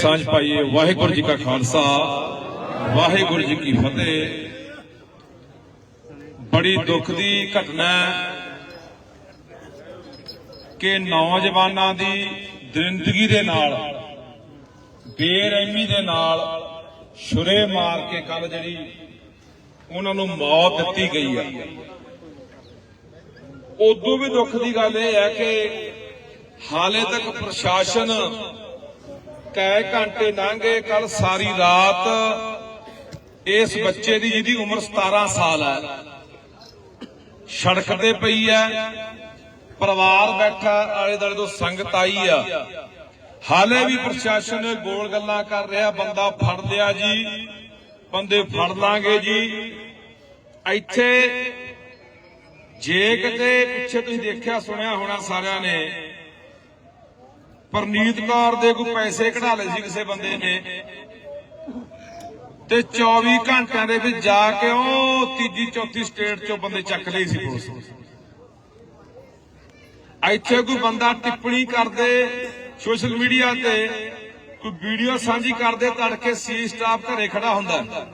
ਸਾਂਝ ਪਾਈਏ। ਵਾਹਿਗੁਰੂ ਜੀ ਕਾ ਖਾਲਸਾ। ਵਾਹਿਗੁਰੂ ਜੀ ਕੀ ਫਤਿਹ। ਬੜੀ ਦੁੱਖ ਦੀ ਘਟਨਾ ਕਿ ਨੌਜਵਾਨਾਂ ਦੀ ਦਰਿੰਦਗੀ ਦੇ ਨਾਲ, ਬੇਰਹਿਮੀ ਦੇ ਨਾਲ ਛੁਰੇ ਮਾਰ ਕੇ ਕੱਲ ਜਿਹੜੀ ਉਹਨਾਂ ਨੂੰ ਮੌਤ ਦਿੱਤੀ ਗਈ ਆ। ਉਦੋਂ ਵੀ ਦੁੱਖ ਦੀ ਗੱਲ ਇਹ ਹੈ ਕਿ ਹਾਲੇ ਤੱਕ ਪ੍ਰਸ਼ਾਸਨ ਕਈ ਘੰਟੇ ਲੰਘੇ ਕੱਲ ਸਾਰੀ ਰਾਤ ਇਸ ਬੱਚੇ ਦੀ ਜਿਹਦੀ ਉਮਰ 17 ਸਾਲ ਹੈ। ਸੜਕ ਤੇ ਪਈ ਹੈ, ਪਰਿਵਾਰ ਬੈਠਾ, ਆਲੇ ਦੁਆਲੇ ਤੋਂ ਸੰਗਤ ਆਈ ਆ। ਹਾਲੇ ਵੀ ਪ੍ਰਸ਼ਾਸਨ ਗੋਲ ਗੱਲਾਂ ਕਰ ਰਿਹਾ, ਬੰਦਾ ਫੜ ਲਿਆ ਜੀ, ਬੰਦੇ ਫੜ ਲਾਂਗੇ ਜੀ। ਇੱਥੇ ਜੇ ਕਿਤੇ ਪਿੱਛੇ ਤੁਸੀਂ ਦੇਖਿਆ, ਸੁਣਿਆ ਹੋਣਾ ਸਾਰਿਆਂ ਨੇ ਪਰਨੀਤ ਕੌਰ ਦੇ ਕੋਈ ਪੈਸੇ ਕਢਾ ਲਏ ਸੀ ਕਿਸੇ ਬੰਦੇ ਨੇ। ਤੇ 24 ਘੰਟਿਆਂ ਦੇ ਵਿੱਚ ਜਾ ਕੇ ਉਹ ਤੀਜੀ, ਚੌਥੀ ਸਟੇਟ ਚੋਂ ਬੰਦੇ ਚੱਕ ਲਏ ਸੀ ਪੁਲਿਸ ਇੱਥੇ ਕੋਈ ਬੰਦਾ ਟਿੱਪਣੀ ਕਰਦੇ, ਸੋਸ਼ਲ ਮੀਡੀਆ ਤੇ ਕੋਈ ਵੀਡੀਓ ਸਾਂਝੀ ਕਰਦੇ, ਤੜਕੇ ਸੀ ਸਟਾਫ ਘਰੇ ਖੜਾ ਹੁੰਦਾ।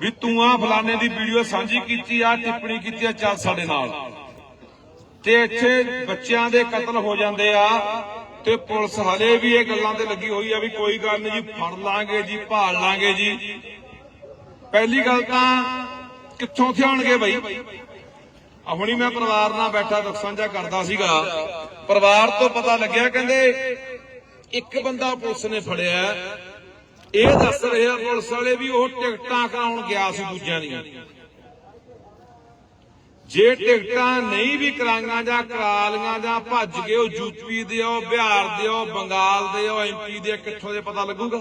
ਵੀ ਤੂੰ ਆ ਫਲਾਣੇ ਦੀ ਵੀਡੀਓ ਸਾਂਝੀ ਕੀਤੀ ਆ ਟਿੱਪਣੀ ਕੀਤੀ ਆ ਚੱਲ ਸਾਡੇ ਨਾਲ। ਤੇ ਇੱਥੇ ਬੱਚਿਆਂ ਦੇ ਕਤਲ ਹੋ ਜਾਂਦੇ ਆ। ਤੇ ਪੁਲਿਸ ਹਲੇ ਵੀ ਇਹ ਗੱਲਾਂ ਤੇ ਲੱਗੀ ਹੋਈ ਆ ਵੀ ਕੋਈ ਗੱਲ ਨਹੀਂ ਜੀ, ਫੜ ਲਾਂਗੇ ਜੀ, ਭਾਲ ਲਾਂਗੇ ਜੀ। ਪਹਿਲੀ ਗੱਲ ਤਾਂ ਕਿੱਥੋਂ ਥਿਆਉਣਗੇ ਬਈ? ਆ ਹੁਣੀ ਮੈਂ ਪਰਿਵਾਰ ਨਾਲ ਬੈਠਾ ਦੁੱਖ ਸਾਂਝਾ ਕਰਦਾ ਸੀਗਾ। ਪਰਿਵਾਰ ਤੋਂ ਪਤਾ ਲੱਗਿਆ ਕਹਿੰਦੇ ਇੱਕ ਬੰਦਾ ਪੁਲਿਸ ਨੇ ਫੜਿਆ। ਇਹ ਦੱਸ ਰਿਹਾ ਪੁਲਿਸ ਵਾਲੇ ਵੀ ਉਹ ਟਿਕਟਾਂ ਕਰਾਉਣ ਗਿਆ ਸੀ ਦੂਜਿਆਂ ਦੀਆਂ। ਜੇ ਟਿਕਟਾਂ ਨਹੀਂ ਵੀ ਕਰਾਈਆਂ ਜਾਂ ਕਰਾ ਜਾਂ ਭੱਜ ਗਏ, ਉਹ ਯੂਪੀ ਦੇ ਉਹ ਬਿਹਾਰ ਦੇ ਉਹ ਬੰਗਾਲ ਦੇ ਉਹ ਐਮਪੀ ਦੇ ਕਿੱਥੋਂ ਦੇ ਪਤਾ ਲੱਗੂਗਾ?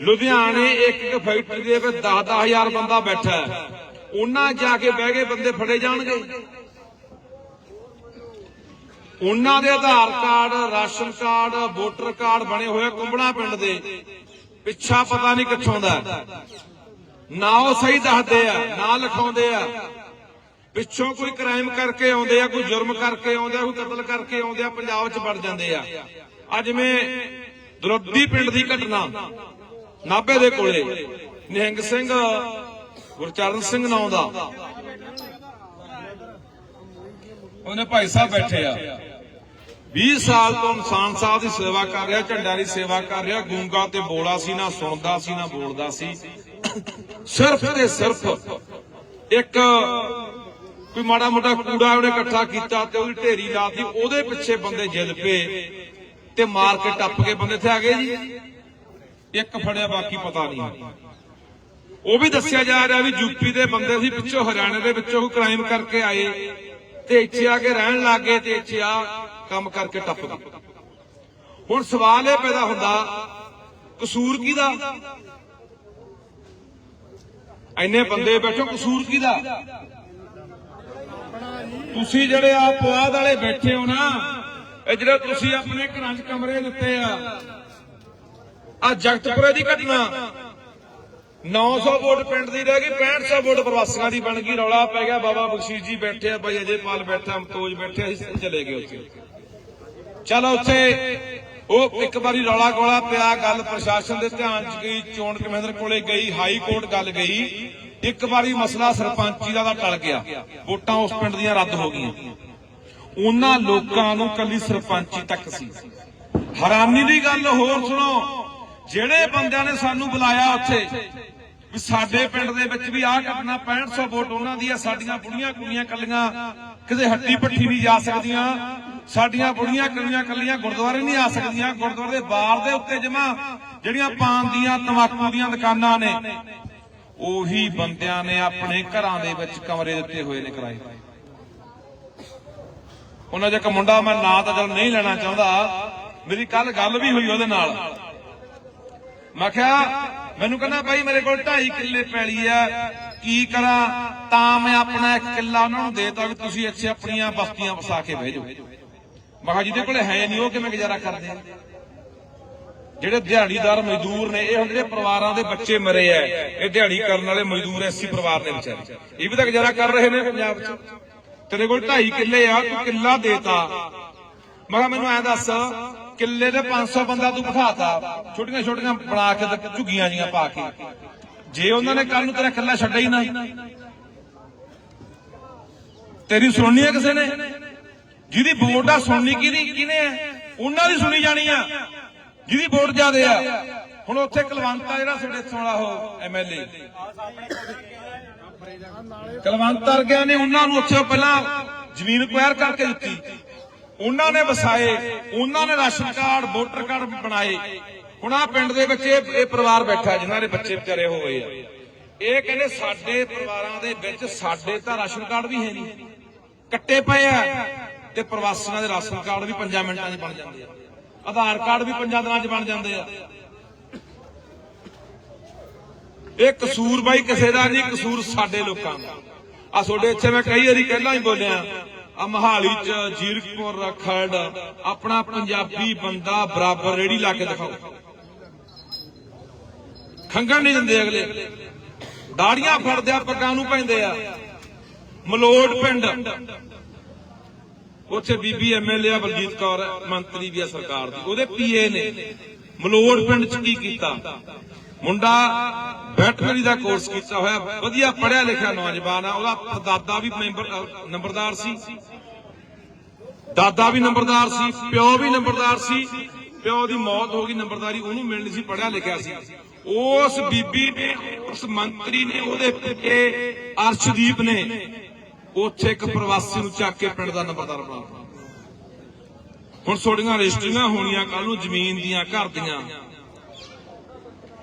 ਲੁਧਿਆਣੇ ਇੱਕ ਇੱਕ ਫੈਕਟਰੀ ਦੇ ਵਿੱਚ 10-10000 ਬੰਦਾ ਬੈਠਾ ਉਹਨਾਂ ਜਾ ਕੇ ਬਹਿ ਗਏ ਬੰਦੇ ਫੜੇ ਜਾਣਗੇ। ਉਹਨਾਂ ਦੇ Aadhaar card, ration card, voter card ਬਣੇ ਹੋਏ ਕੁੰਬੜਾ ਪਿੰਡ ਦੇ। ਪਿੱਛਾ ਪਤਾ ਨਹੀਂ ਕਿੱਥੋਂ ਦਾ। ਨਾ ਉਹ ਸਹੀ ਦੱਸਦੇ ਆ, ਨਾ ਲਿਖਾਉਂਦੇ ਆ। ਪਿੱਛੋਂ ਕੋਈ ਕ੍ਰਾਈਮ ਕਰਕੇ ਆਉਂਦੇ ਆ, ਕੋਈ ਜੁਰਮ ਕਰਕੇ ਆਉਂਦੇ ਆ, ਕੋਈ ਕਤਲ ਕਰਕੇ ਆਉਂਦੇ ਆ, ਪੰਜਾਬ 'ਚ ਵੜ ਜਾਂਦੇ ਆ। ਅੱਜ ਜਿਵੇਂ ਦੁਰੱਦੀ ਪਿੰਡ ਦੀ ਘਟਨਾ, ਨਾਭੇ ਦੇ ਕੋਲੇ, ਨਿਹੰਗ ਸਿੰਘ, ਗੁਰਚਰਨ ਸਿੰਘ ਨਾਮ ਦਾ। ਉਹਨੇ ਭਾਈ ਸਾਹਿਬ ਬੈਠੇ ਆ। 20 ਸਾਲ ਤੋਂ ਇਨਸਾਨ ਸਾਹਿਬ ਦੀ ਸੇਵਾ ਕਰ ਰਿਹਾ ਝੰਡਾ ਦੀ ਸੇਵਾ ਕਰ ਰਿਹਾ, ਗੂੰਗਾ ਤੇ ਬੋਲਾ ਸੀ, ਨਾ ਸੁਣਦਾ ਸੀ, ਨਾ ਬੋਲਦਾ ਸੀ। ਸਿਰਫ ਤੇ ਸਿਰਫ ਇੱਕ ਕੋਈ ਮਾੜਾ ਮੋਟਾ ਕੂੜਾ ਉਹਨੇ ਇਕੱਠਾ ਕੀਤਾ ਤੇ ਉਹਦੀ ਢੇਰੀ ਲਾਤੀ, ਉਹਦੇ ਪਿੱਛੇ ਬੰਦੇ ਜਿੱਦ ਪਏ ਤੇ ਮਾਰ ਕੇ ਟੱਪ ਕੇ ਬੰਦੇ ਇੱਥੇ ਆ ਗਏ ਜੀ। ਇੱਕ ਫੜਿਆ, ਬਾਕੀ ਪਤਾ ਨਹੀਂ। ਉਹ ਵੀ ਦੱਸਿਆ ਜਾ ਰਿਹਾ ਵੀ ਯੂਪੀ ਦੇ ਬੰਦੇ ਸੀ, ਪਿੱਛੋਂ ਹਰਿਆਣੇ ਦੇ ਵਿੱਚੋਂ ਕੋਈ ਕ੍ਰਾਈਮ ਕਰਕੇ ਆਏ ਤੇ ਇੱਥੇ ਆ ਕੇ ਰਹਿਣ ਲੱਗੇ ਤੇ ਇੱਥੇ ਆ ਕੰਮ ਕਰਕੇ ਟੱਪ ਗਏ। ਹੁਣ ਸਵਾਲ ਇਹ ਪੈਦਾ ਹੁੰਦਾ, ਕਸੂਰ ਕਿਹਦਾ? ਐਨੇ ਬੰਦੇ ਬੈਠੋ, ਕਸੂਰ ਕਿਹਦਾ? ਤੁਸੀਂ ਜਿਹੜੇ ਆ ਪੁਆਧ ਵਾਲੇ ਬੈਠੇ ਹੋ ਨਾ, ਇਹ ਜਿਹੜੇ ਤੁਸੀਂ ਆਪਣੇ ਘਰਾਂ 'ਚ ਕਮਰੇ ਦਿੱਤੇ ਆ ਆ ਜਗਤਪੁਰੇ ਦੀ ਘਟਨਾ। 900 ਵੋਟ ਪਿੰਡ ਦੀ ਰਹਿ ਗਈ 6500 ਵੋਟ ਪ੍ਰਵਾਸੀਆਂ ਦੀ ਬਣ ਗਈ, ਰੌਲਾ ਪੈ ਗਿਆ। ਬਾਬਾ ਬਖਸ਼ੀਸ਼ ਜੀ ਬੈਠੇ ਆ, ਭਾਈ ਅਜੇਪਾਲ ਬੈਠਾ, ਅਮਤੋਜ ਬੈਠੇ, ਅਸੀਂ ਚਲੇ ਗਏ ਉੱਥੇ। ਚਲੋ ਉੱਥੇ ਉਹ ਇੱਕ ਵਾਰੀ ਰੌਲਾ ਗੋਲਾ ਪਿਆ, ਗੱਲ ਪ੍ਰਸ਼ਾਸਨ ਦੇ ਧਿਆਨ 'ਚ ਗਈ, ਚੋਣ ਕਮਿਸ਼ਨਰ ਕੋਲੇ ਗਈ, ਹਾਈ ਕੋਰਟ ਗੱਲ ਗਈ, ਇੱਕ ਵਾਰੀ ਮਸਲਾ ਸਰਪੰਚੀ ਦਾ ਤਾਂ ਟਲ ਗਿਆ, ਵੋਟਾਂ ਉਸ ਪਿੰਡ ਦੀਆਂ ਰੱਦ ਹੋ ਗਈਆਂ। ਉਹਨਾਂ ਲੋਕਾਂ ਨੂੰ ਕੱਲੀ ਸਰਪੰਚੀ ਤੱਕ ਸੀ। ਹੈਰਾਨੀ ਦੀ ਗੱਲ ਹੋਰ ਸੁਣੋ, ਜਿਹੜੇ ਬੰਦਿਆਂ ਨੇ ਸਾਨੂੰ ਬੁਲਾਇਆ ਉੱਥੇ, ਵੀ ਸਾਡੇ ਪਿੰਡ ਦੇ ਵਿੱਚ ਵੀ ਆਹ ਘਟਨਾ 6500 ਵੋਟ ਉਹਨਾਂ ਦੀ ਆ ਸਾਡੀਆਂ ਬੁੜੀਆਂ ਕੁੜੀਆਂ ਕੱਲੀਆਂ ਕਿਤੇ ਹੱਟੀ ਪੱਠੀ ਨਹੀਂ ਜਾ ਸਕਦੀਆਂ। ਸਾਡੀਆਂ ਬੁੜੀਆਂ ਕੱਲੀਆਂ ਕੱਲੀਆਂ ਗੁਰਦੁਆਰੇ ਨਹੀਂ ਆ ਸਕਦੀਆਂ। ਗੁਰਦੁਆਰੇ ਦੇ ਬਾਰ ਦੇ ਉੱਤੇ ਜਮਾ ਜਿਹੜੀਆਂ ਪਾਨ ਦੀਆਂ ਤਮਾਕੂ ਦੀਆਂ ਦੁਕਾਨਾਂ ਨੇ, ਉਹੀ ਬੰਦਿਆਂ ਨੇ ਆਪਣੇ ਘਰਾਂ ਦੇ ਵਿੱਚ ਕਮਰੇ ਦਿੱਤੇ ਹੋਏ ਨੇ ਕਿਰਾਏ ਉਹਨਾਂ ਦੇ ਮੁੰਡਾ ਮੈਂ ਨਾਂ ਤਾਂ ਚਲ ਨਹੀਂ ਲੈਣਾ ਚਾਹੁੰਦਾ, ਮੇਰੀ ਕੱਲ ਗੱਲ ਵੀ ਹੋਈ ਉਹਦੇ ਨਾਲ। ਮੈਂ ਕਿਹਾ, ਮੈਨੂੰ ਕਹਿੰਦਾ ਬਾਈ ਮੇਰੇ ਕੋਲ 2.5 ਕਿੱਲੇ ਪੈਲੀ ਆ, ਕੀ ਕਰਾਂ? ਤਾਂ ਮੈਂ ਆਪਣਾ ਇੱਕ ਕਿੱਲਾ ਉਹਨਾਂ ਨੂੰ ਦੇਤਾ ਵੀ ਤੁਸੀਂ ਇੱਥੇ ਆਪਣੀਆਂ ਬਸਤੀਆਂ ਵਸਾ ਕੇ ਬਹਿ ਜਾਓ। ਮੈਂ ਕਿਹਾ ਜਿਹਦੇ ਕੋਲੇ ਹੈ ਨਹੀਂ, ਉਹ ਕਿਵੇਂ ਗੁਜ਼ਾਰਾ ਕਰਦੇ ਆ? ਜਿਹੜੇ ਦਿਹਾੜੀਦਾਰ ਮਜ਼ਦੂਰ ਨੇ, ਇਹ ਹੁਣ ਜਿਹੜੇ ਪਰਿਵਾਰਾਂ ਦੇ ਬੱਚੇ ਮਰੇ ਆ ਇਹ ਦਿਹਾੜੀ ਕਰਨ ਵਾਲੇ ਮਜ਼ਦੂਰ ਐਸੀ ਪਰਿਵਾਰ ਨੇ ਵਿਚਾਰੇ। ਇਹ ਵੀ ਤਾਂ ਗੁਜ਼ਾਰਾ ਕਰ ਰਹੇ ਨੇ ਪੰਜਾਬ 'ਚ। ਤੇਰੇ ਕੋਲ 2.5 ਕਿੱਲੇ ਆ, ਤੂੰ ਕਿੱਲਾ ਦੇਤਾ। ਮੈਂ ਕਿਹਾ ਮੈਨੂੰ ਐ ਦੱਸ, ਕਿੱਲੇ ਦੇ 500 ਬੰਦਾ ਤੂੰ ਬਿਠਾਤਾ। ਛੋਟੀਆਂ ਛੋਟੀਆਂ ਬਣਾ ਕੇ ਤੇ ਝੁੱਗੀਆਂ ਜੀਆਂ ਪਾ ਕੇ। ਜੇ ਉਹਨਾਂ ਨੇ ਕੱਲ ਨੂੰ ਤੇਰਾ ਕਿੱਲਾ ਛੱਡਿਆ ਹੀ ਨਾ। ਤੇਰੀ ਸੁਣਨੀ ਹੈ ਕਿਸੇ ਨੇ? ਜਿਹਦੀ ਵੋਟ ਆ ਸੁਣਨੀ ਕਿਹਦੀ, ਕਿਹਨੇ ਹੈ ਉਹਨਾਂ ਦੀ ਸੁਣੀ ਜਾਣੀ ਆ। ਜਿਹਦੀ ਵੋਟ ਜ਼ਿਆਦੇ ਆ। ਹੁਣ ਉੱਥੇ ਕੁਲਵੰਤ ਜਿਹੜਾ ਸਾਡੇ ਇੱਥੋਂ ਉਹ ਐਮਐਲਏ ਕੁਲਵੰਤ ਵਰਗਿਆਂ ਨੇ ਉਹਨਾਂ ਨੂੰ ਉੱਥੇ ਪਹਿਲਾਂ ਜ਼ਮੀਨ ਕੁਆਰ ਕਰਕੇ ਦਿੱਤੀ। ਉਹਨਾਂ ਨੇ ਵਸਾਏ, ਉਹਨਾਂ ਨੇ ਰਾਸ਼ਨ ਕਾਰਡ, ਵੋਟਰ ਕਾਰਡ ਬਣਾਏ। ਹੁਣ ਆ ਪਿੰਡ ਦੇ ਵਿੱਚ ਇਹ ਇਹ ਪਰਿਵਾਰ ਬੈਠਾ ਜਿਨ੍ਹਾਂ ਦੇ ਬੱਚੇ ਵਿਚਾਰੇ ਹੋਏ ਆ। ਇਹ ਕਹਿੰਦੇ ਸਾਡੇ ਪਰਿਵਾਰਾਂ ਦੇ ਵਿੱਚ ਸਾਡੇ ਤਾਂ ਰਾਸ਼ਨ ਕਾਰਡ ਵੀ ਹੈ ਨਹੀਂ। ਕੱਟੇ ਪਏ ਆ। ਤੇ ਪ੍ਰਵਾਸੀਆਂ ਦੇ ਰਾਸ਼ਨ ਕਾਰਡ ਵੀ 5 ਮਿੰਟਾਂ 'ਚ ਬਣ ਜਾਂਦੇ ਆ। ਆਧਾਰ ਕਾਰਡ ਵੀ 5 ਦਿਨਾਂ 'ਚ ਬਣ ਜਾਂਦੇ ਆ। ਇਹ ਕਸੂਰ ਬਾਈ ਕਿਸੇ ਦਾ ਨਹੀਂ, ਕਸੂਰ ਸਾਡੇ ਲੋਕਾਂ ਦਾ। ਆ ਤੁਹਾਡੇ ਇੱਥੇ ਮੈਂ ਕਈ ਵਾਰੀ ਪਹਿਲਾਂ ਹੀ ਬੋਲਿਆ ਆ ਮਹਾਲੀ ਚ ਜੀਰਕਪੁਰ ਖਰੜ, ਆਪਣਾ ਪੰਜਾਬੀ ਬੰਦਾ ਬਰਾਬਰ ਰੇੜੀ ਲਾ ਕੇ ਦਿਖਾਓ। ਖੰਗਣ ਨਹੀਂ ਦਿੰਦੇ ਅਗਲੇ। ਦਾੜੀਆਂ ਫੜਦੇ ਆ ਪੱਗਾਂ ਨੂੰ ਪੈਂਦੇ ਆ। ਮਲੋੜ ਪਿੰਡ। ਉੱਥੇ ਬੀਬੀ ਐਮਐਲਏ ਬਲਜੀਤ ਕੌਰ, ਮੰਤਰੀ ਵੀ ਆ ਸਰਕਾਰ ਦੀ। ਉਹਦੇ ਪੀਏ ਨੇ। ਮਲੋੜ ਪਿੰਡ ਚ ਕੀ ਕੀਤਾ? ਮੁੰਡਾ ਵੈਟਰਨਰੀ ਦਾ ਕੋਰਸ ਕੀਤਾ ਹੋਇਆ। ਵਧੀਆ ਪੜਿਆ ਲਿਖਿਆ ਨੌਜਵਾਨ ਆ। ਉਹਦਾ ਦਾਦਾ ਵੀ ਮੈਂਬਰ ਨੰਬਰਦਾਰ ਸੀ। ਦਾਦਾ ਵੀ ਨੰਬਰਦਾਰ ਸੀ, ਪਿਓ ਵੀ ਨੰਬਰਦਾਰ ਸੀ। ਪਿਓ ਦੀ ਮੌਤ ਹੋ ਗਈ, ਨੰਬਰਦਾਰੀ ਉਹਨੂੰ ਮਿਲਣੀ ਸੀ ਪੜਿਆ ਲਿਖਿਆ ਸੀ। ਉਸ ਬੀਬੀ ਨੇ, ਉਸ ਮੰਤਰੀ ਨੇ, ਉਹਦੇ ਪਿੱਛੇ ਅਰਸ਼ਦੀਪ ਨੇ ਉੱਥੇ ਇੱਕ ਪ੍ਰਵਾਸੀ ਨੂੰ ਚੱਕ ਕੇ ਪਿੰਡ ਦਾ ਨੰਬਰਦਾਰ ਬਣਾਤਾ ਹੁਣ ਤੁਹਾਡੀਆਂ ਰਜਿਸਟਰੀਆਂ ਹੋਣੀਆਂ ਕੱਲ ਨੂੰ ਜ਼ਮੀਨ ਦੀਆਂ, ਘਰ ਦੀਆਂ।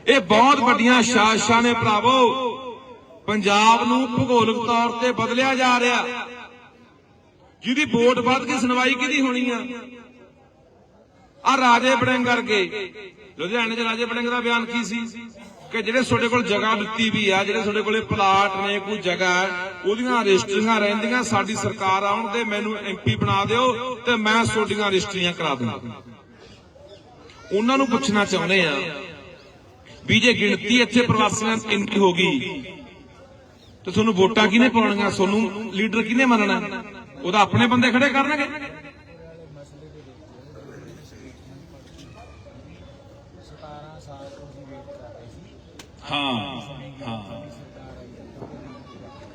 ਇਹ ਬਹੁਤ ਵੱਡੀਆਂ ਸ਼ਾਸਕਾਂ ਨੇ ਭਰਾਵੋ। ਪੰਜਾਬ ਨੂੰ ਭੂਗੋਲਿਕ ਤੌਰ ਤੇ ਬਦਲਿਆ ਜਾ ਰਿਹਾ। ਜਿਹਦੀ ਵੋਟ ਵੱਧ ਕੇ ਸੁਣਵਾਈ ਕਿਹਦੀ ਹੋਣੀ ਆ? ਆ ਰਾਜੇ ਬੜਿੰਗ ਕਰਕੇ ਲੁਧਿਆਣੇ 'ਚ ਰਾਜੇ ਬੜਿੰਗ ਦਾ ਬਿਆਨ ਕੀ ਸੀ? ਕਿ ਜਿਹੜੇ ਤੁਹਾਡੇ ਕੋਲ ਜਗ੍ਹਾ ਦਿੱਤੀ ਵੀ ਆ, ਜਿਹੜੇ ਤੁਹਾਡੇ ਕੋਲੇ ਪਲਾਟ ਨੇ, ਕੋਈ ਜਗ੍ਹਾ ਉਹਦੀਆਂ ਰਜਿਸਟਰੀਆਂ ਰਹਿੰਦੀਆਂ, ਸਾਡੀ ਸਰਕਾਰ ਆਉਣ ਦੇ ਮੈਨੂੰ ਐਮਪੀ ਬਣਾ ਦਿਓ ਤੇ ਮੈਂ ਤੁਹਾਡੀਆਂ ਰਜਿਸਟਰੀਆਂ ਕਰਾ ਦੂੰਗਾ। ਉਹਨਾਂ ਨੂੰ ਪੁੱਛਣਾ ਚਾਹੁੰਦੇ ਆ ਵੀ ਜੇ ਗਿਣਤੀ ਇੱਥੇ ਪ੍ਰਵਾਸੀਆਂ ਇੰਨੀ ਹੋ ਗਈ, ਤੇ ਤੁਹਾਨੂੰ ਵੋਟਾਂ ਕਿਹਨੇ ਪਾਉਣੀਆਂ? ਤੁਹਾਨੂੰ ਲੀਡਰ ਕਿਹਨੇ ਮੰਨਣਾ? ਉਹਦਾ ਆਪਣੇ ਬੰਦੇ ਖੜੇ ਕਰਨਗੇ। ਹਾਂ ਹਾਂ।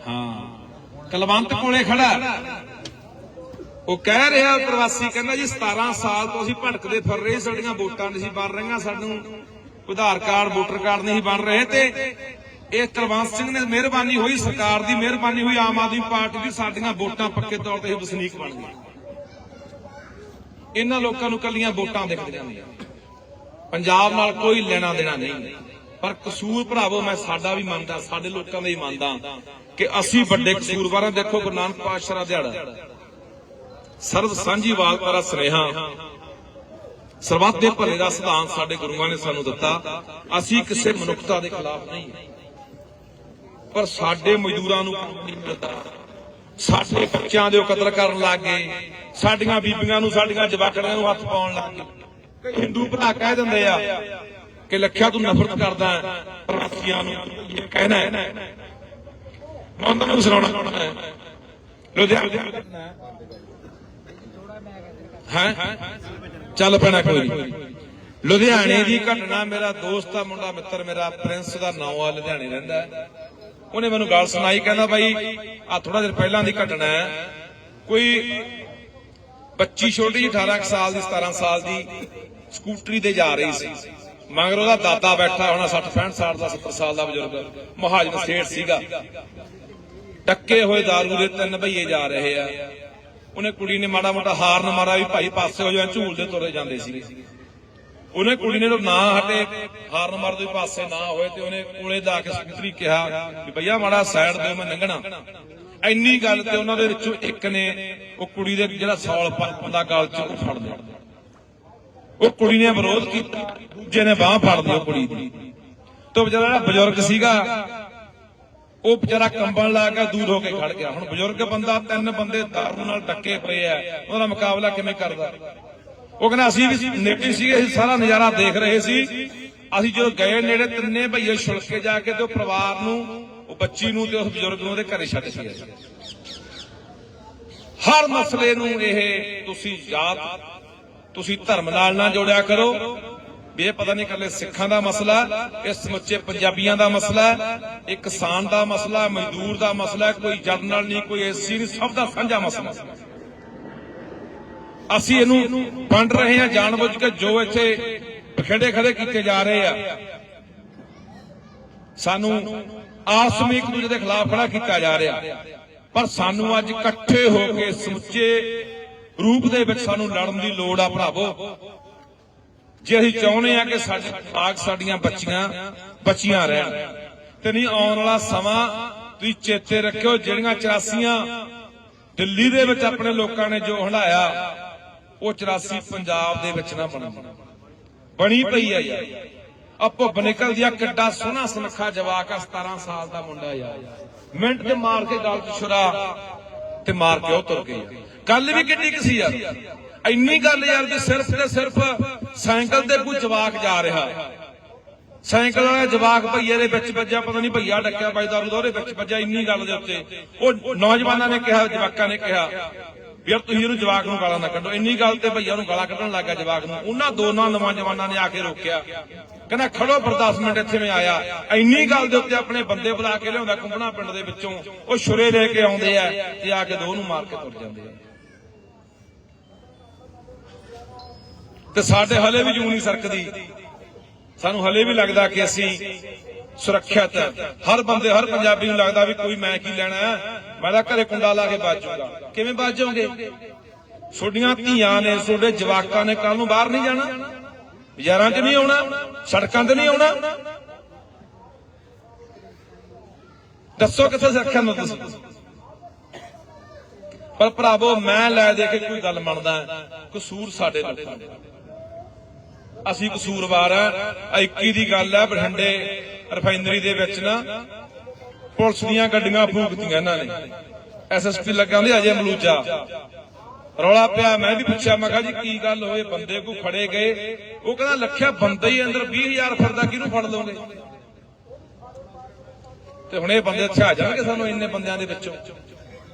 ਹਾਂ। ਕਲਵੰਤ ਕੋਲੇ ਖੜਾ। ਉਹ ਕਹਿ ਰਿਹਾ ਪ੍ਰਵਾਸੀ, ਕਹਿੰਦਾ ਜੀ 17 ਸਾਲ ਤੋਂ ਅਸੀਂ ਭਟਕਦੇ ਫਿਰ ਰਹੇ, ਸਾਡੀਆਂ ਵੋਟਾਂ ਨਹੀਂ ਸੀ ਬਣ ਰਹੀਆਂ, ਸਾਨੂੰ ਆਧਾਰ ਕਾਰਡ, ਵੋਟਰ ਕਾਰਡ ਨਹੀਂ ਬਣ ਰਹੇ ਤੇ ਇਹ ਕੁਲਵੰਤ ਸਿੰਘ ਨੇ ਮਿਹਰਬਾਨੀ ਹੋਈ, ਸਰਕਾਰ ਦੀ ਮਿਹਰਬਾਨੀ ਹੋਈ, ਆਮ ਆਦਮੀ ਪਾਰਟੀ ਦੀ, ਸਾਡੀਆਂ ਵੋਟਾਂ ਪੱਕੇ ਤੌਰ ਤੇ ਵਸਨੀਕ ਬਣ ਗਏ ਇਹਨਾਂ ਲੋਕਾਂ ਨੂੰ ਕੱਲੀਆਂ ਵੋਟਾਂ ਦਿਖਦੀਆਂ ਨੇ ਪੰਜਾਬ ਨਾਲ ਕੋਈ ਲੈਣਾ ਦੇਣਾ ਨਹੀਂ। ਪਰ ਕਸੂਰ ਭਰਾਵੋ, ਮੈਂ ਸਾਡਾ ਵੀ ਮੰਨਦਾ, ਸਾਡੇ ਲੋਕਾਂ ਦਾ ਹੀ ਮੰਨਦਾ ਕਿ ਅਸੀਂ ਵੱਡੇ ਕਸੂਰਵਾਰਾਂ ਦੇਖੋ ਗੁਰੂ ਨਾਨਕ ਪਾਤਸ਼ਾਹ ਦਿਹਾੜਾ। ਸਰਬ ਸਾਂਝੀ ਵਾਲਪਾਰਾ ਸੁਨੇਹਾ ਸਰਬੱਤ ਦੇ ਭਲੇ ਦਾ ਸਿਧਾਂਤ ਸਾਡੇ ਗੁਰੂਆਂ ਨੇ ਸਾਨੂੰ ਦਿੱਤਾ। ਅਸੀਂ ਕਿਸੇ ਮਨੁੱਖਤਾ ਦੇ ਖਿਲਾਫ ਨਹੀਂ। ਪਰ ਸਾਡੇ ਮਜ਼ਦੂਰਾਂ ਨੂੰ ਨਹੀਂ ਮਿਲਦਾ। ਸਾਡੇ ਬੱਚਿਆਂ ਦੇ ਉਹ ਕਤਲ ਕਰਨ ਲੱਗ ਗਏ। ਸਾਡੀਆਂ ਬੀਬੀਆਂ ਨੂੰ, ਸਾਡੀਆਂ ਜਵਾਕੜੀਆਂ ਨੂੰ ਹੱਥ ਪਾਉਣ ਲੱਗ ਗਏ। ਹਿੰਦੂ ਭਰਾ ਕਹਿ ਦਿੰਦੇ ਆ ਕਿ ਲੱਖਿਆ ਤੂੰ ਨਫ਼ਰਤ ਕਰਦਾ ਹੈ ਪ੍ਰਵਾਸੀਆਂ ਨੂੰ ਕਹਿਣਾ ਹੈ। ਮੈਂ ਉਹਨਾਂ ਨੂੰ ਸੁਣਾਉਣਾ ਹੈ। ਲੁਧਿਆਣਾ ਹੈ? ਚੱਲ ਪੈਣਾ ਕੋਈ ਨਹੀਂ ਲੁਧਿਆਣੇ ਦੀ ਘਟਨਾ, ਮੇਰਾ ਦੋਸਤ ਆ, ਮੁੰਡਾ ਮਿੱਤਰ ਮੇਰਾ, ਪ੍ਰਿੰਸ ਦਾ ਨਾਮ ਆ, ਲੁਧਿਆਣੇ ਰਹਿੰਦਾ ਉਹਨੇ ਮੈਨੂੰ ਗੱਲ ਸੁਣਾਈ, ਕਹਿੰਦਾ ਬਾਈ ਆ ਥੋੜਾ ਦਿਨ ਪਹਿਲਾਂ ਦੀ ਘਟਨਾ ਹੈ। ਕੋਈ ਬੱਚੀ ਛੋਟੀ ਜਿਹੀ 18 ਸਾਲ ਦੀ 17 ਸਾਲ ਦੀ ਸਕੂਟਰੀ ਤੇ ਜਾ ਰਹੀ ਸੀ। ਮਗਰ ਉਹਦਾ ਦਾਦਾ ਬੈਠਾ ਹੋਣਾ 60 65 ਸਾਲ ਦਾ 70 ਸਾਲ ਦਾ ਬਜ਼ੁਰਗ। ਮਹਾਜਨ ਸੇਠ ਸੀਗਾ। ਟੱਕੇ ਹੋਏ दारू ਦੇ ਤਿੰਨ ਭਈਏ ਜਾ ਰਹੇ ਆ। ਉਹਨੇ ਕੁੜੀ ਨੇ ਮਾੜਾ ਮੋਟਾ ਹਾਰਨ ਮਾਰਾ ਵੀ ਭਾਈ ਪਾਸੇ ਹੋ ਜਾ ਝੂਲਦੇ ਤੁਰੇ ਜਾਂਦੇ ਸੀਗੇ। ਉਹਨੇ ਕੁੜੀ ਨੇ ਨਾ ਹਟੇ, ਹਾਰਨ ਮਾਰਦੇ ਵੀ ਪਾਸੇ ਨਾ ਹੋਏ ਤੇ ਉਹਨੇ ਕੋਲੇ ਜਾ ਕੇ ਸਕੂਟਰੀ ਕਿਹਾ ਵੀ ਭਈਆ ਮਾੜਾ ਸਾਈਡ ਦਿਓ, ਮੈਂ ਲੰਘਣਾ। ਇੰਨੀ ਗੱਲ ਤੇ ਉਹਨਾਂ ਦੇ ਵਿੱਚੋਂ ਇੱਕ ਨੇ, ਉਹ ਕੁੜੀ ਦੇ ਜਿਹੜਾ ਸੌਲ ਪੰਦਾ ਗਲ ਚ ਉਹ ਫੜ ਲਿਆ। ਉਹ ਕੁੜੀ ਨੇ ਵਿਰੋਧ ਕੀਤਾ ਦੂਜੇ ਨੇ ਬਾਹ ਫੜ ਲਈ ਕੁੜੀ ਦੀ। ਤੇ ਵਿਚਾਰਾ ਬਜ਼ੁਰਗ ਸੀਗਾ, ਉਹ ਵਿਚਾਰਾ ਕੰਬਣ ਲਾ ਗਿਆ ਦੂਰ ਹੋ ਕੇ ਖੜ ਗਿਆ। ਹੁਣ ਬਜ਼ੁਰਗ ਬੰਦਾ, ਤਿੰਨ ਬੰਦੇ ਦਾਰੂ ਨਾਲ ਟੱਕੇ ਪਏ ਆ, ਉਹਦਾ ਮੁਕਾਬਲਾ ਕਿਵੇਂ ਕਰਦਾ? ਉਹ ਕਹਿੰਦਾ, ਅਸੀਂ ਵੀ ਨੇੜੇ ਸੀਗੇ, ਅਸੀਂ ਸਾਰਾ ਨਜ਼ਾਰਾ ਦੇਖ ਰਹੇ ਸੀ। ਅਸੀਂ ਜਦੋਂ ਗਏ ਨੇੜੇ, ਤਿੰਨੇ ਭਈਏ ਛੁਲਕੇ ਜਾ ਕੇ ਤੇ ਉਹ ਪਰਿਵਾਰ ਨੂੰ, ਉਹ ਬੱਚੀ ਨੂੰ ਤੇ ਉਸ ਬਜ਼ੁਰਗ ਨੂੰ ਉਹਦੇ ਘਰੇ ਛੱਡ ਕੇ ਹਰ ਮਸਲੇ ਨੂੰ ਇਹ ਤੁਸੀਂ ਯਾਦ ਤੁਸੀਂ ਧਰਮ ਨਾਲ ਨਾ ਜੋੜਿਆ ਕਰੋ। ਇਹ ਪਤਾ ਨਹੀਂ ਇਕੱਲੇ ਸਿੱਖਾਂ ਦਾ ਮਸਲਾ ਇਹ ਸਮੁੱਚੇ ਪੰਜਾਬੀਆਂ ਦਾ ਮਸਲਾ ਇਹ ਕਿਸਾਨ ਦਾ ਮਸਲਾ ਮਜ਼ਦੂਰ ਦਾ ਮਸਲਾ ਹੈ, ਕੋਈ ਜਰਨਲ ਨਹੀਂ ਕੋਈ ਐਸਸੀ ਨਹੀਂ ਸਭ ਦਾ ਸਾਂਝਾ ਮਸਲਾ। ਅਸੀਂ ਇਹਨੂੰ ਵੰਡ ਰਹੇ ਹਾਂ ਜਾਣਬੁੱਝ ਕੇ ਜੋ ਇੱਥੇ ਖੜੇ ਖੜੇ ਕੀਤੇ ਜਾ ਰਹੇ ਆ। ਸਾਨੂੰ ਆਸਮੀ ਇੱਕ ਦੂਜੇ ਦੇ ਖਿਲਾਫ ਖੜਾ ਕੀਤਾ ਜਾ ਰਿਹਾ। ਪਰ ਸਾਨੂੰ ਅੱਜ ਇਕੱਠੇ ਹੋ ਕੇ ਸਮੁੱਚੇ ਰੂਪ ਦੇ ਵਿੱਚ ਸਾਨੂੰ ਲੜਨ ਦੀ ਲੋੜ ਆ ਭਰਾਵੋ। ਜੇ ਅਸੀਂ ਚਾਹੁੰਦੇ ਆ ਕਿ ਸਾਡੇ ਆਗ ਸਾਡੀਆਂ ਬੱਚੀਆਂ ਬੱਚੀਆਂ ਰਹਿਣ। ਤੇ ਨਹੀਂ ਆਉਣ ਵਾਲਾ ਸਮਾਂ ਤੁਸੀਂ ਚੇਤੇ ਰੱਖਿਓ, ਜਿਹੜੀਆਂ 84 ਦਿੱਲੀ ਦੇ ਵਿੱਚ ਆਪਣੇ ਲੋਕਾਂ ਨੇ ਜੋ ਹੰਡਾਇਆ ਉਹ 84 ਪੰਜਾਬ ਦੇ ਵਿੱਚ ਨਾ ਬਣੀ ਬਣੀ ਪਈ ਆ ਯਾਰ। ਆ ਭੁੱਬ ਨਿਕਲਦੀ ਆ ਕਿੱਡਾ ਸੋਹਣਾ ਸੁਨੱਖਾ ਜਵਾਕ ਆ 17 ਸਾਲ ਦਾ ਮੁੰਡਾ ਯਾਰ। ਮਿੰਟ ਤੇ ਮਾਰ ਕੇ ਗਲ ਚ ਛੁਰਾ ਤੇ ਮਾਰ ਕੇ ਉਹ ਤੁਰ ਗਈ ਗੱਲ ਵੀ ਕਿੰਨੀ ਕੁ ਸੀ ਯਾਰ? ਇੰਨੀ ਗੱਲ ਯਾਰ ਵੀ ਸਿਰਫ ਤੇ ਸਿਰਫ ਸਾਈਕਲ ਤੇ ਕੋਈ ਜਵਾਕ ਜਾ ਰਿਹਾ। ਸਾਈਕਲ ਵਾਲਾ ਜਵਾਕ ਭਈਏ ਦੇ ਵਿੱਚ ਵੱਜਿਆ, ਪਤਾ ਨਹੀਂ ਭਈਆ ਡੱਕਿਆ ਬਾਈ ਦਾ, ਉਹਦੇ ਵਿੱਚ ਵੱਜਿਆ ਇੰਨੀ ਗੱਲ ਦੇ ਉੱਤੇ। ਉਹ ਨੌਜਵਾਨਾਂ ਨੇ ਕਿਹਾ, ਜਵਾਕਾਂ ਨੇ ਕਿਹਾ ਯਾਰ ਤੁਸੀਂ ਇਹਨੂੰ ਜਵਾਕ ਨੂੰ ਗਾਲਾਂ ਨਾ ਕੱਢੋ। ਇੰਨੀ ਗੱਲ ਤੇ ਭਈਆ ਨੂੰ ਗਾਲਾਂ ਕੱਢਣ ਲੱਗਾ ਜਵਾਕ ਨੂੰ। ਉਹਨਾਂ ਦੋਨਾਂ ਨੌਜਵਾਨਾਂ ਨੇ ਆ ਕੇ ਰੋਕਿਆ। ਕਹਿੰਦਾ, ਖੜੋ ਪਰ 10 ਮਿੰਟ ਇੱਥੇ ਮੈਂ ਆਇਆ। ਇੰਨੀ ਗੱਲ ਦੇ ਉੱਤੇ ਆਪਣੇ ਬੰਦੇ ਬੁਲਾ ਕੇ ਲਿਆਉਂਦਾ ਕੁੰਬਣਾ ਪਿੰਡ ਦੇ ਵਿੱਚੋਂ। ਉਹ ਛੁਰੇ ਲੈ ਕੇ ਆਉਂਦੇ ਆ ਤੇ ਆ ਕੇ ਦੋ ਨੂੰ ਮਾਰ ਕੇ ਤੁਰ ਜਾਂਦੇ ਆ। ਤੇ ਸਾਡੇ ਹਲੇ ਵੀ ਜੂੰ ਨਹੀਂ ਸਰਕਦੀ। ਸਾਨੂੰ ਹਲੇ ਵੀ ਲੱਗਦਾ ਕਿ ਅਸੀਂ ਸੁਰੱਖਿਅਤ ਹਰ ਬੰਦੇ, ਹਰ ਪੰਜਾਬੀ ਨੂੰ ਲੱਗਦਾ ਵੀ ਕੋਈ ਮੈਂ ਕੀ ਲੈਣਾ ਮੈਂ ਤਾਂ ਘਰੇ ਕੁੰਡਾ ਲਾ ਕੇ ਬਾਜ ਕਿਵੇਂ ਬਾਜ ਛੋਡੀਆਂ ਧੀਆਂ ਨੇ ਛੋਡੇ ਜਵਾਕਾਂ ਨੇ ਕੱਲ ਨੂੰ ਬਾਹਰ ਨਹੀਂ ਜਾਣਾ। ਬਾਜ਼ਾਰਾਂ 'ਚ ਨਹੀਂ ਆਉਣਾ, ਸੜਕਾਂ ਤੇ ਨਹੀਂ ਆਉਣਾ। ਦੱਸੋ ਕਿੱਥੇ ਸੁਰੱਖਿਆ ਨੂੰ ਤੁਸੀਂ? ਪਰ ਭਰਾਵੋ, ਮੈਂ ਲੈ ਦੇ ਕੇ ਕੋਈ ਗੱਲ ਮੰਨਦਾ, ਕਸੂਰ ਸਾਡੇ ਲੋਕਾਂ ਦਾ। ਅਸੀਂ ਕਸੂਰਵਾਰ ਆ ਆਹ 21 ਦੀ ਗੱਲ ਹੈ ਬਠਿੰਡੇ ਰਿਫਾਈਨਰੀ ਦੇ ਵਿੱਚ ਨਾ ਪੁਲਿਸ ਦੀਆਂ ਗੱਡੀਆਂ ਫੂਕਤੀਆਂ ਇਹਨਾਂ ਨੇ। ਐਸਐਸਪੀ ਲੱਗਾ ਹੁੰਦੇ ਅਜੇ ਮਲੂਜਾ। ਰੌਲਾ ਪਿਆ, ਮੈਂ ਵੀ ਪੁੱਛਿਆ, ਮੈਂ ਕਿਹਾ ਜੀ ਕੀ ਗੱਲ ਹੋਏ? ਬੰਦੇ ਕੋ ਫੜੇ ਗਏ। ਉਹ ਕਹਿੰਦਾ ਲੱਖਿਆ ਬੰਦੇ ਹੀ ਅੰਦਰ 20000 ਫਿਰਦਾ, ਕਿਹਨੂੰ ਫੜ ਲਓਗੇ? ਤੇ ਹੁਣ ਇਹ ਬੰਦੇ ਇੱਥੇ ਜਾਣਗੇ ਸਾਨੂੰ ਇੰਨੇ ਬੰਦਿਆਂ ਦੇ ਵਿੱਚੋਂ।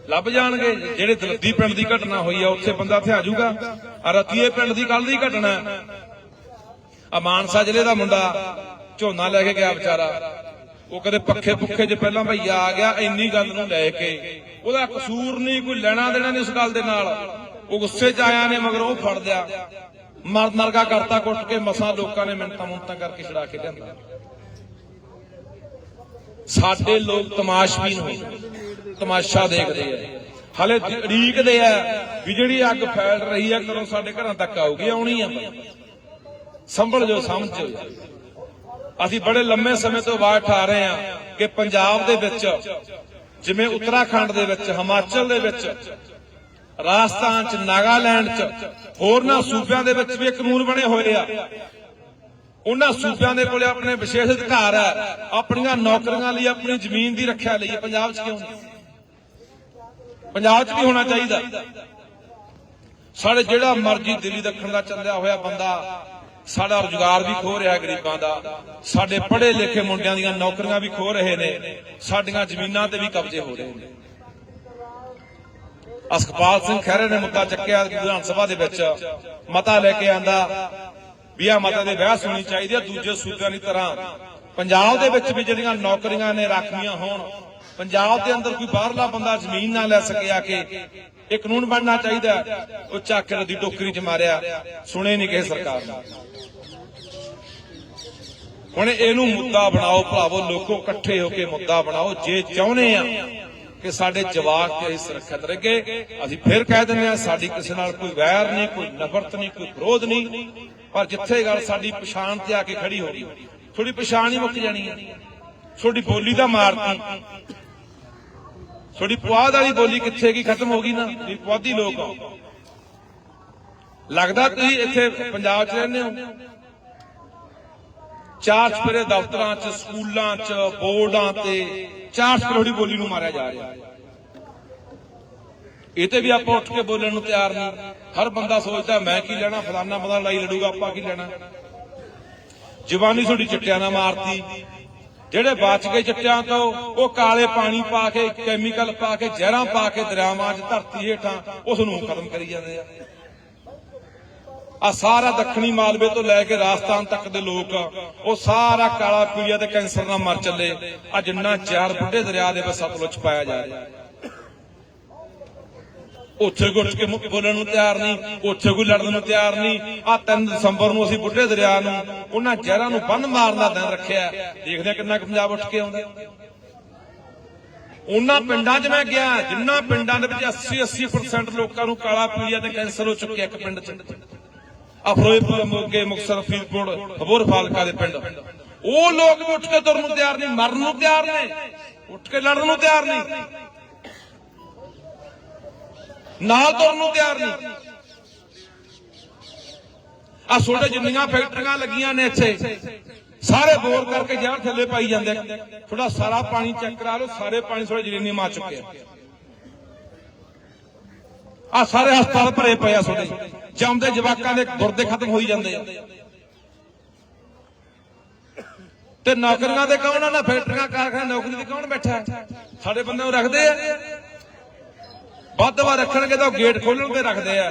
ਲੱਭ ਜਾਣਗੇ। ਜਿਹੜੇ ਦਲੱਦੀ ਪਿੰਡ ਦੀ ਘਟਨਾ ਹੋਈ ਆ, ਉੱਥੇ ਬੰਦਾ ਇੱਥੇ ਆ ਜਾਊਗਾ। ਆ ਰਤੀਏ ਪਿੰਡ ਦੀ ਕੱਲ ਦੀ ਘਟਨਾ। ਆ ਮਾਨਸਾ ਜ਼ਿਲ੍ਹੇ ਦਾ ਮੁੰਡਾ ਝੋਨਾ ਲੈ ਕੇ ਗਿਆ ਵਿਚਾਰਾ। ਉਹ ਕਦੇ ਪੱਖੇ ਪੁੱਖੇ 'ਚ ਪਹਿਲਾਂ ਭਈਆ ਆ ਗਿਆ, ਇੰਨੀ ਗੱਲ ਨੂੰ ਲੈ ਕੇ। ਉਹਦਾ ਕਸੂਰ ਨਹੀਂ, ਕੋਈ ਲੈਣਾ ਦੇਣਾ ਨਹੀਂ ਉਸ ਗੱਲ ਦੇ ਨਾਲ। ਉਹ ਗੁੱਸੇ 'ਚ ਆਇਆ ਨੇ, ਮਗਰ ਉਹ ਫੜ ਲਿਆ। ਮਰ ਨਰਗਾ ਕਰਤਾ, ਕੁੱਟ ਕੇ ਮਸਾਂ ਲੋਕਾਂ ਨੇ ਮਿੰਟਾਂ ਮੁੰਟਾਂ ਕਰਕੇ ਛੜਾ ਕੇ ਲਿਆਂਦਾ। ਸਾਡੇ ਲੋਕ ਤਮਾਸ਼ਬੀਨ ਹੋਏ, ਤਮਾਸ਼ਾ ਦੇਖਦੇ ਆ। ਹਲੇ ਉਡੀਕਦੇ ਆ ਵੀ ਜਿਹੜੀ ਅੱਗ ਫੈਲ ਰਹੀ ਆ ਕਦੋਂ ਸਾਡੇ ਘਰਾਂ ਤੱਕ ਆਊਗੀ, ਆਉਣੀ ਆ। ਸੰਭਲ ਜੋ ਸਮਝ ਅਸੀਂ ਬੜੇ ਲੰਮੇ ਸਮੇਂ ਤੋਂ ਬਾਅਦ ਉਠਾ ਰਹੇ ਹਾਂ ਕਿ ਪੰਜਾਬ ਦੇ ਵਿੱਚ, ਜਿਵੇਂ ਉੱਤਰਾਖੰਡ ਦੇ ਵਿੱਚ, ਹਿਮਾਚਲ ਦੇ ਵਿੱਚ, ਰਾਜਸਥਾਨ ਚ, ਨਾਗਾਲੈਂਡ ਚ, ਹੋਰਨਾਂ ਸੂਬਿਆਂ ਦੇ ਵਿੱਚ ਵੀ ਕਾਨੂੰਨ ਬਣੇ ਹੋਏ ਆ। ਉਹਨਾਂ ਸੂਬਿਆਂ ਦੇ ਕੋਲੇ ਆਪਣੇ ਵਿਸ਼ੇਸ਼ ਅਧਿਕਾਰ ਹੈ ਆਪਣੀਆਂ ਨੌਕਰੀਆਂ ਲਈ, ਆਪਣੀ ਜ਼ਮੀਨ ਦੀ ਰੱਖਿਆ ਲਈ। ਪੰਜਾਬ 'ਚ ਕਿਉਂ ਨਹੀਂ? ਪੰਜਾਬ 'ਚ ਵੀ ਹੋਣਾ ਚਾਹੀਦਾ। ਸਾਡੇ ਜਿਹੜਾ ਮਰਜ਼ੀ ਦਿੱਲੀ ਦੱਖਣ ਦਾ ਚੱਲਿਆ ਹੋਇਆ ਬੰਦਾ ਸਾਡਾ ਰੁਜ਼ਗਾਰ ਵੀ ਖੋ ਰਿਹਾ ਗਰੀਬਾਂ ਦਾ। ਸਾਡੇ ਪੜ੍ਹੇ ਲਿਖੇ ਮੁੰਡਿਆਂ ਦੀਆਂ ਨੌਕਰੀਆਂ ਵੀ ਖੋ ਰਹੇ ਨੇ। ਸਾਡੀਆਂ ਜ਼ਮੀਨਾਂ ਤੇ ਵੀ ਕਬਜ਼ੇ ਹੋ ਰਹੇ ਨੇ। ਅਸਕਪਾਲ ਸਿੰਘ ਖਹਿਰੇ ਨੇ ਮੁੱਦਾ ਚੱਕਿਆ ਵਿਧਾਨ ਸਭਾ ਦੇ ਵਿੱਚ। ਮਤਾ ਲੈ ਕੇ ਆਂਦਾ ਵੀ ਆ ਮਤਾ ਦੇ ਬਹਿਸ ਹੋਣੀ ਚਾਹੀਦੀ ਹੈ ਦੂਜੇ ਸੂਬਿਆਂ ਦੀ ਤਰ੍ਹਾਂ। ਪੰਜਾਬ ਦੇ ਵਿੱਚ ਵੀ ਜਿਹੜੀਆਂ ਨੌਕਰੀਆਂ ਨੇ ਰੱਖੀਆਂ ਹੋਣ ਪੰਜਾਬ ਦੇ ਅੰਦਰ ਕੋਈ ਬਾਹਰਲਾ ਬੰਦਾ ਜ਼ਮੀਨ ਨਾ ਲੈ ਸਕੇ ਆ ਕੇ, ਇਹ ਕਾਨੂੰਨ ਬਣਨਾ ਚਾਹੀਦਾ ਉਹ ਚੱਕ ਦੀ ਟੋਕਰੀ 'ਚ ਮਾਰਿਆ। ਸੁਣੇ ਨਹੀਂ ਕਿਸੇ ਸਰਕਾਰ ਨੇ। ਹੁਣ ਇਹਨੂੰ ਮੁੱਦਾ ਬਣਾਓ, ਭਰਾਵੋ, ਲੋਕੋ ਇਕੱਠੇ ਹੋ ਕੇ ਮੁੱਦਾ ਬਣਾਓ। ਜੇ ਚਾਹੁੰਦੇ ਆ ਕਿ ਸਾਡੇ ਜਵਾਕ ਤੇ ਸੁਰੱਖਿਅਤ ਰਹੇ ਅਸੀਂ ਫਿਰ ਕਹਿ ਦਿੰਦੇ ਆ ਸਾਡੀ ਕਿਸੇ ਨਾਲ ਕੋਈ ਵੈਰ ਨਹੀਂ, ਕੋਈ ਨਫ਼ਰਤ ਨਹੀਂ, ਕੋਈ ਵਿਰੋਧ ਨਹੀਂ। ਪਰ ਜਿੱਥੇ ਗੱਲ ਸਾਡੀ ਪਛਾਣ ਤੇ ਆ ਕੇ ਖੜੀ ਹੋ ਗਈ ਥੋੜੀ ਪਛਾਣ ਹੀ ਮੁੱਕ ਜਾਣੀ ਹੈ। ਤੁਹਾਡੀ ਬੋਲੀ ਦਾ ਮਾਰਤੀ ਤੁਹਾਡੀ ਪੁਆਧ ਵਾਲੀ ਬੋਲੀ ਕਿੱਥੇ ਗਈ ਖਤਮ ਹੋ ਗਈ ਨਾ? ਵੀ ਪੁਆਧੀ ਲੋਕ ਆ ਲੱਗਦਾ ਤੁਸੀਂ ਇੱਥੇ ਪੰਜਾਬ 'ਚ ਰਹਿੰਦੇ ਹੋ। ਚਾਰ ਚਪਰੇ ਦਫ਼ਤਰਾਂ 'ਚ, ਸਕੂਲਾਂ 'ਚ, ਬੋਰਡਾਂ ਤੇ ਚਾਰ ਚਪਰੋੜੀ ਬੋਲੀ ਨੂੰ ਮਾਰਿਆ ਜਾ ਰਿਹਾ। ਇਹ ਤੇ ਵੀ ਆਪਾਂ ਉੱਠ ਕੇ ਬੋਲਣ ਨੂੰ ਤਿਆਰ ਨਹੀਂ। ਹਰ ਬੰਦਾ ਸੋਚਦਾ, ਮੈਂ ਕੀ ਲੈਣਾ? ਫਲਾਨਾ ਬੰਦਾ ਲੜਾਈ ਲੜੂਗਾ, ਆਪਾਂ ਕੀ ਲੈਣਾ? ਜਵਾਨੀ ਤੁਹਾਡੀ ਚਿੱਟਿਆਂ ਨਾਲ ਮਾਰਤੀ। ਜਿਹੜੇ ਬਚ ਗਏ ਚਿੱਟਿਆਂ ਤੋਂ, ਉਹ ਕਾਲੇ ਪਾਣੀ ਪਾ ਕੇ ਕੈਮੀਕਲ ਪਾ ਕੇ, ਜ਼ਹਿਰਾਂ ਪਾ ਕੇ ਦਰਿਆਵਾਂ 'ਚ, ਧਰਤੀ ਹੇਠਾਂ ਉਸ ਨੂੰ ਖਤਮ ਕਰੀ ਜਾਂਦੇ ਆ। ਆ ਸਾਰਾ ਦੱਖਣੀ ਮਾਲਵੇ ਤੋਂ ਲੈ ਕੇ ਰਾਜਸਥਾਨ ਤੱਕ ਦੇ ਲੋਕ, ਉਹ ਸਾਰਾ ਕਾਲਾ ਪੀੜੀਆ ਤੇ ਕੈਂਸਰ ਨਾਲ ਮਰ ਚੱਲੇ। ਆ ਜਿੰਨਾ ਚਾਰ ਬੁੱਢੇ ਦਰਿਆ ਦੇ ਵਿੱਚ ਸਤਲੁਜ ਪਾਇਆ ਜਾ ਰਿਹਾ। ਉੱਥੇ ਗੁੱਟ ਕੇ ਬੋਲਣ ਨੂੰ ਤਿਆਰ ਨਹੀਂ, ਉੱਥੇ ਕੋਈ ਲੜਨ ਨੂੰ ਤਿਆਰ ਨਹੀਂ। ਆ 3 ਦਸੰਬਰ ਨੂੰ ਅਸੀਂ ਬੁੱਢੇ ਦਰਿਆ ਨੂੰ ਉਹਨਾਂ ਜ਼ਹਿਰਾਂ ਨੂੰ ਬੰਨ ਮਾਰਨ ਦਾ ਦਿਨ ਰੱਖਿਆ ਦੇਖਦੇ ਹਾਂ ਕਿੰਨਾ ਪੰਜਾਬ ਉੱਠ ਕੇ ਆਉਂਦਾ ਉਹਨਾਂ ਪਿੰਡਾਂ 'ਚ ਮੈਂ ਗਿਆ, ਜਿੰਨਾ ਪਿੰਡਾਂ ਦੇ ਵਿੱਚ 80 80% ਲੋਕਾਂ ਨੂੰ ਕਾਲਾ ਪੀਲੀਆ ਤੇ ਕੈਂਸਰ ਹੋ ਚੁੱਕਿਆ ਇੱਕ ਪਿੰਡ 'ਚ। ਅਫਰੋਜ਼ਪੁਰ ਮੋਗੇ ਮੁਕਤਸਰ, ਫਰੀਦਕੋਟ ਹਬੋਰ ਫਾਲਕਾ ਦੇ ਪਿੰਡ। ਉਹ ਲੋਕ ਵੀ ਉੱਠ ਕੇ ਤੁਰਨ ਨੂੰ ਤਿਆਰ ਨਹੀਂ, ਮਰਨ ਨੂੰ ਤਿਆਰ ਨੇ, ਉੱਠ ਕੇ ਲੜਨ ਨੂੰ ਤਿਆਰ ਨਹੀਂ। ਨਾਲ ਤੁਰਨ ਨੂੰ ਤਿਆਰ ਨਹੀਂ। ਆ ਛੋਟੇ ਜਿੰਨੀਆਂ ਫੈਕਟਰੀਆਂ ਲੱਗੀਆਂ ਨੇ ਇੱਥੇ, ਸਾਰੇ ਬੋਰ ਕਰਕੇ ਜ਼ਹਿਰ ਥੱਲੇ ਪਾਈ ਜਾਂਦੇ ਥੋੜਾ ਸਾਰਾ ਪਾਣੀ ਚੈੱਕ ਕਰਾ ਲਓ, ਸਾਰੇ ਪਾਣੀ ਥੋੜਾ ਜਰੀਨੀਅਮ ਆ ਚੁੱਕਿਆ ਆ। ਸਾਰੇ ਹਸਪਤਾਲ ਭਰੇ ਪਏ ਆ ਤੁਹਾਡੇ। ਜੰਮਦੇ ਜਵਾਕਾਂ ਦੇ ਗੁਰਦੇ ਖਤਮ ਹੋਈ ਜਾਂਦੇ ਆ। ਤੇ ਨੌਕਰੀਆਂ ਤੇ ਕੌਣ ਆ? ਨਾ ਫੈਕਟਰੀਆਂ ਕਾਰਖਾਨੇ ਨੌਕਰੀ ਤੇ ਕੌਣ ਬੈਠਾ? ਸਾਡੇ ਬੰਦੇ ਨੂੰ ਰੱਖਦੇ ਆ। ਵੱਧ ਵੱਧ ਰੱਖਣਗੇ ਤਾਂ ਉਹ ਗੇਟ ਖੋਲਣ ਤੇ ਰੱਖਦੇ ਆ।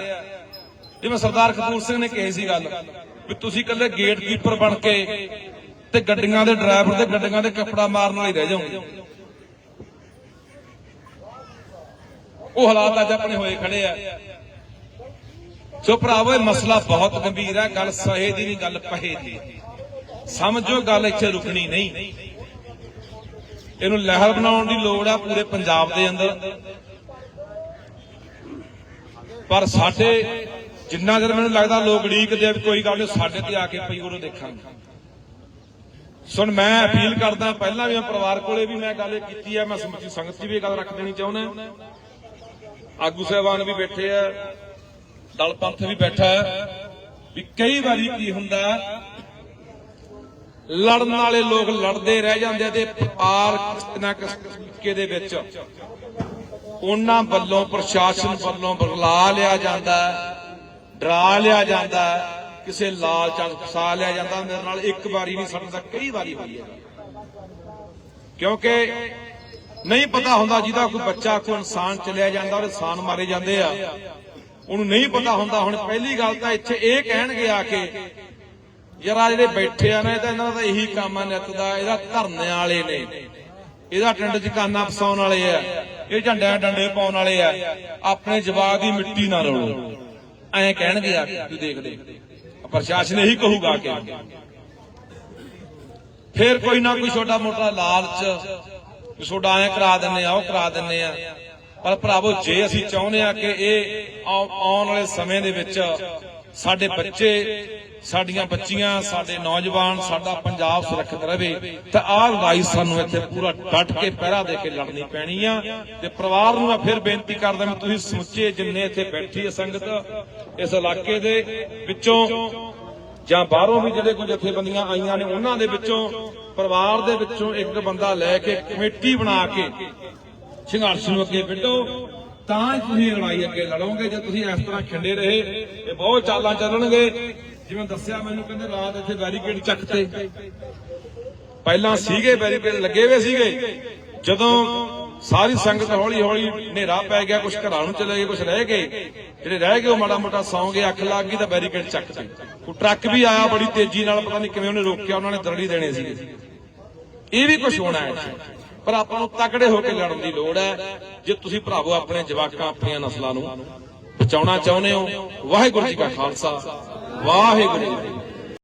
ਜਿਵੇਂ ਸਰਦਾਰ ਕਪੂਰ ਸਿੰਘ ਨੇ ਕਹੀ ਸੀ ਗੱਲ ਵੀ ਤੁਸੀਂ ਇਕੱਲੇ ਗੇਟ ਕੀਪਰ ਬਣ ਕੇ ਤੇ ਗੱਡੀਆਂ ਦੇ ਡਰਾਈਵਰ ਤੇ ਗੱਡੀਆਂ ਦੇ ਕੱਪੜਾ ਮਾਰਨ ਵਾਲੇ ਰਹਿ ਜਾਓਗੇ। ਉਹ ਹਾਲਾਤ ਅੱਜ ਆਪਣੇ ਹੋਏ ਖੜੇ ਆ। ਸੋ ਭਰਾਵੋ, ਇਹ ਮਸਲਾ ਬਹੁਤ ਗੰਭੀਰ ਹੈ ਗੱਲ ਸਹੇ ਦੀ ਨਹੀਂ ਗੱਲ ਪਹੇ ਦੀ। ਸਮਝੋ ਗੱਲ ਇੱਥੇ ਰੁਕਣੀ ਨਹੀਂ। ਇਹਨੂੰ ਲਹਿਰ ਬਣਾਉਣ ਦੀ ਲੋੜ ਆ ਪੂਰੇ ਪੰਜਾਬ ਦੇ ਅੰਦਰ। ਪਰ ਸਾਡੇ ਜਿੰਨਾ ਚਿਰ ਮੈਨੂੰ ਲੱਗਦਾ ਲੋਕ ਢੀਕਦੇ ਕੋਈ ਗੱਲ ਨਹੀਂ, ਸਾਡੇ ਤੇ ਆ ਕੇ ਪਈ ਉਦੋਂ ਦੇਖਾਂਗੇ। ਸੁਣ, ਮੈਂ ਅਪੀਲ ਕਰਦਾ, ਪਹਿਲਾਂ ਵੀ ਮੈਂ ਪਰਿਵਾਰ ਕੋਲੇ ਵੀ ਮੈਂ ਗੱਲ ਕੀਤੀ ਆ, ਮੈਂ ਸਮੁੱਚੀ ਸੰਗਤ 'ਚ ਵੀ ਗੱਲ ਰੱਖ ਦੇਣੀ ਚਾਹੁੰਦਾ। ਆਗੂ ਸਾਹਿਬਾਨ ਵੀ ਬੈਠੇ ਆ, ਦਲ ਪੰਥ ਵੀ ਬੈਠਾ ਵੀ ਕਈ ਵਾਰੀ ਕੀ ਹੁੰਦਾ, ਲੜਨ ਵਾਲੇ ਲੋਕ ਲੜਦੇ ਰਹਿ ਜਾਂਦੇ ਆ ਤੇ ਪਾਰ ਕਿਸੇ ਨਾ ਕਿਸੇ ਦੇ ਵਿੱਚ ਉਹਨਾਂ ਵੱਲੋਂ, ਪ੍ਰਸ਼ਾਸਨ ਵੱਲੋਂ ਬਰਲਾ ਲਿਆ ਜਾਂਦਾ ਡਰਾ ਲਿਆ ਜਾਂਦਾ ਕਿਸੇ ਲਾਲਚ ਚ ਫਸਾ ਲਿਆ ਜਾਂਦਾ, ਮੇਰੇ ਨਾਲ ਇੱਕ ਵਾਰੀ ਨਹੀਂ ਸਾਡੇ ਨਾਲ ਕਈ ਵਾਰੀ ਹੋਈ ਹੈ। ਕਿਉਂਕਿ ਨਹੀਂ ਪਤਾ ਹੁੰਦਾ ਜਿਹਦਾ ਕੋਈ ਬੱਚਾ, ਕੋਈ ਇਨਸਾਨ ਚਲਿਆ ਜਾਂਦਾ ਔਰ ਇਨਸਾਨ ਮਾਰੇ ਜਾਂਦੇ ਆ। ਉਹਨੂੰ ਨਹੀਂ ਪਤਾ ਹੁੰਦਾ, ਹੁਣ ਪਹਿਲੀ ਗੱਲ ਤਾਂ ਇੱਥੇ ਇਹ ਕਹਿਣਗੇ ਆ ਕੇ, ਯਾਰ ਆ ਜਿਹੜੇ ਬੈਠੇ ਆ ਨਾ, ਇਹ ਇਹਨਾਂ ਦਾ ਇਹੀ ਕੰਮ ਆ, ਨਿੱਤ ਦਾ, ਇਹਦਾ ਧਰਨੇ ਵਾਲੇ ਨੇ। ਇਹਦਾ ਟੰਡ ਚ ਕਾਨਾ ਫਸਾਉਣ ਵਾਲੇ ਆ। ਇਹ ਝੰਡਿਆਂ ਡੰਡੇ ਪਾਉਣ ਵਾਲੇ ਆ। ਆਪਣੇ ਜਵਾਬ ਦੀ ਮਿੱਟੀ ਨਾ ਰੋਲੋ ਐਂ ਕਹਿਣਗੇ ਆ ਤੂੰ ਦੇਖ ਲੈ ਪ੍ਰਸ਼ਾਸਨ ਇਹੀ ਕਹੂਗਾ ਕਿ ਫੇਰ ਕੋਈ ਨਾ ਕੋਈ ਛੋਟਾ ਮੋਟਾ ਲਾਲਚ, ਵੀ ਛੋਟਾ ਐਂ ਕਰਾ ਦਿੰਨੇ ਆ, ਉਹ ਕਰਾ ਦਿੰਨੇ ਆ। ਪਰ ਭਰਾਵੋ, ਜੇ ਅਸੀਂ ਚਾਹੁੰਦੇ ਆ ਕਿ ਇਹ ਆਉਣ ਵਾਲੇ ਸਮੇਂ ਦੇ ਵਿੱਚ ਸਾਡੇ ਬੱਚੇ ਸਾਡੀਆਂ ਬੱਚੀਆਂ, ਸਾਡੇ ਨੌਜਵਾਨ, ਸਾਡਾ ਪੰਜਾਬ ਸੁਰੱਖਿਅਤ ਰਵੇ ਤਾਂ ਆਹ ਲੜਾਈ ਸਾਨੂੰ ਇੱਥੇ ਪੂਰਾ ਡਟ ਕੇ ਪਹਿਰਾ ਦੇ ਕੇ ਲੜਨੀ ਪੈਣੀ ਆ ਤੇ ਪਰਿਵਾਰ ਨੂੰ ਮੈਂ ਫਿਰ ਬੇਨਤੀ ਕਰਦਾ ਵੀ ਤੁਸੀਂ ਸਮੁੱਚੇ ਜਿੰਨੇ ਇੱਥੇ ਬੈਠੀ ਹੈ ਸੰਗਤ ਇਸ ਇਲਾਕੇ ਦੇ ਵਿੱਚੋਂ ਜਾਂ ਬਾਹਰੋਂ ਵੀ ਜਿਹੜੇ ਕੋਈ ਜਥੇਬੰਦੀਆਂ ਆਈਆਂ ਨੇ, ਉਹਨਾਂ ਦੇ ਵਿੱਚੋਂ, ਪਰਿਵਾਰ ਦੇ ਵਿੱਚੋਂ ਇੱਕ ਬੰਦਾ ਲੈ ਕੇ ਕਮੇਟੀ ਬਣਾ ਕੇ ਸੰਘਰਸ਼ ਨੂੰ ਅੱਗੇ ਵਿੱਢੋ, ਤਾਂ ਹੀ ਤੁਸੀਂ ਲੜਾਈ ਅੱਗੇ ਲੜੋਗੇ, ਜੇ ਤੁਸੀਂ ਇਸ ਤਰ੍ਹਾਂ ਖਿੰਡੇ ਰਹੇ ਤੇ ਬਹੁਤ ਚਾਲਾਂ ਚੱਲਣਗੇ। ਜਿਵੇਂ ਦੱਸਿਆ ਮੈਨੂੰ ਕਹਿੰਦੇ ਰਾਤ ਇੱਥੇ ਬੈਰੀਕੇਡ ਚੱਕਤੇ। ਪਹਿਲਾਂ ਸੀਗੇ ਬੈਰੀਕੇਡ, ਲੱਗੇ ਹੋਏ ਸੀਗੇ। ਜਦੋਂ ਸਾਰੀ ਸੰਗਤ ਹੌਲੀ ਹੌਲੀ ਹਨੇਰਾ ਪੈ ਗਿਆ ਕੁਝ ਘਰਾਂ ਨੂੰ ਚਲੇ ਗਏ ਕੁਝ ਰਹਿ ਗਏ। ਜਿਹੜੇ ਰਹਿ ਗਏ, ਉਹ ਮਾੜਾ ਮੋਟਾ ਸੌਂ ਗਏ, ਅੱਖ ਲੱਗ ਗਈ ਤਾਂ ਬੈਰੀਕੇਡ ਚੱਕਤੇ। ਉਹ ਟਰੱਕ ਵੀ ਆਇਆ ਬੜੀ ਤੇਜ਼ੀ ਨਾਲ, ਪਤਾ ਨਹੀਂ ਕਿਵੇਂ ਉਹਨੇ ਰੋਕਿਆ, ਉਹਨਾਂ ਨੇ ਦਰੜੀ ਦੇਣੇ ਸੀ ਇਹ ਵੀ ਕੁਝ ਹੋਣਾ ਹੈ। ਪਰ ਆਪਾਂ ਨੂੰ ਤਕੜੇ ਹੋ ਕੇ ਲੜਨ ਦੀ ਲੋੜ ਹੈ। ਜੇ ਤੁਸੀਂ ਭਰਾਵੋ ਆਪਣੇ ਜਵਾਕਾਂ, ਆਪਣੀਆਂ ਨਸਲਾਂ ਨੂੰ ਬਚਾਉਣਾ ਚਾਹੁੰਦੇ ਹੋ, ਵਾਹਿਗੁਰੂ ਜੀ ਕਾ ਖਾਲਸਾ। ਵਾਹਿਗੁਰੂ।